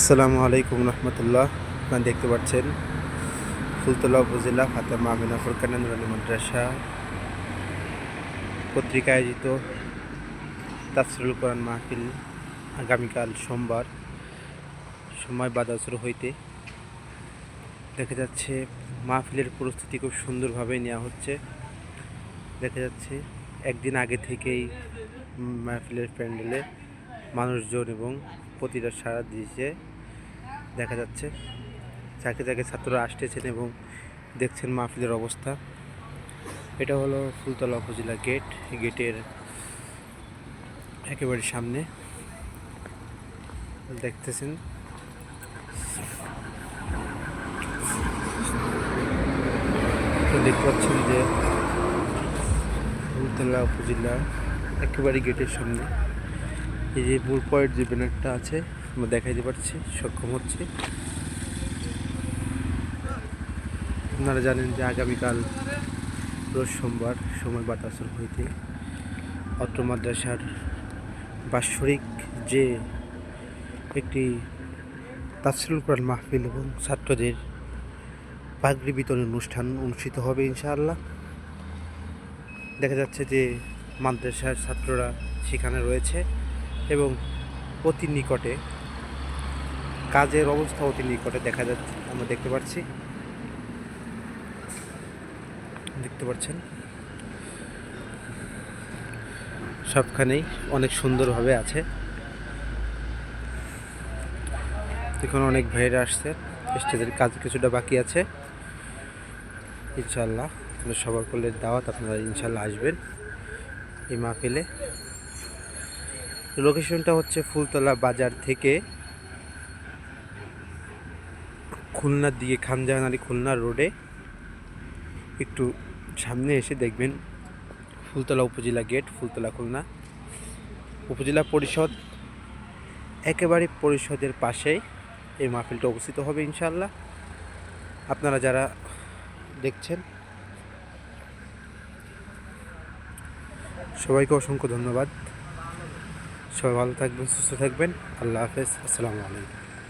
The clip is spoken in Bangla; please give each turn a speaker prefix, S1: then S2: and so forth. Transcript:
S1: আসসালামু আলাইকুম রহমতুল্লাহ। আপনারা দেখতে পাচ্ছেন ফুলতলা উপজেলা ফাতেমা আমিনা ফুরকানা মাদ্রাসা কর্তৃক আয়োজিত তাফসিরুল কোরআন মাহফিল আগামীকাল সোমবার। সময় বাদাসুর হইতে দেখা যাচ্ছে মাহফিলের প্রস্তুতি খুব সুন্দরভাবে নেওয়া হচ্ছে। দেখা যাচ্ছে একদিন আগে থেকেই মাহফিলের প্যান্ডেলে মানুষজন এবং প্রতিটা সারা দিয়েছে দেখা যাচ্ছে। চাকে চাকে ছাত্ররা আসতেছেন এবং দেখছেন মাহফিলের অবস্থা। এটা হলো ফুলতলা উপজেলা গেট। গেটের একেবারে সামনে দেখতেছেন। দেখতে পাচ্ছেন যে ফুলতলা উপজেলা একেবারে গেটের সামনে। এই যে মূল পয়েন্ট যে ব্যানারটা আছে আমরা দেখাইতে পারছি, সক্ষম হচ্ছে। আপনারা জানেন যে আগামীকাল রোজ সোমবার সময় বাতাসর হইতে অত্র মাদ্রাসার বাৎসরিক যে একটি তাফসিলুল কোরআন মাহফিল এবং ছাত্রদের পাগড়ি বিতরণ অনুষ্ঠান অনুষ্ঠিত হবে ইনশাআল্লাহ। দেখা যাচ্ছে যে মাদ্রাসার ছাত্ররা সেখানে রয়েছে এবং অতি নিকটে কাজের অবস্থা অতি নিকটে দেখা যাচ্ছে, আমরা দেখতে পাচ্ছি। দেখতে পাচ্ছেন? সবখানেই অনেক সুন্দরভাবে আছে। এখন অনেক ভাইয়েরা আসছে, স্টেজের কাজ কিছুটা বাকি আছে। ইনশাল্লাহ সবার করলে দাওয়াত আপনারা ইনশাল্লাহ আসবেন এই মাহফিলে। লোকেশনটা হচ্ছে ফুলতলা বাজার থেকে খুলনার দিকে খানজাহানারি খুলনা রোডে একটু সামনে এসে দেখবেন ফুলতলা উপজেলা গেট, ফুলতলা খুলনা। উপজেলা পরিষদ একেবারে পরিষদের পাশেই এই মাহফিলটা অবস্থিত হবে ইনশাল্লাহ আপনারা যারা দেখছেন, সবাইকে অসংখ্য ধন্যবাদ। সবাই ভালো থাকবেন, সুস্থ থাকবেন। আল্লাহ হাফেজ। আসসালামু আলাইকুম।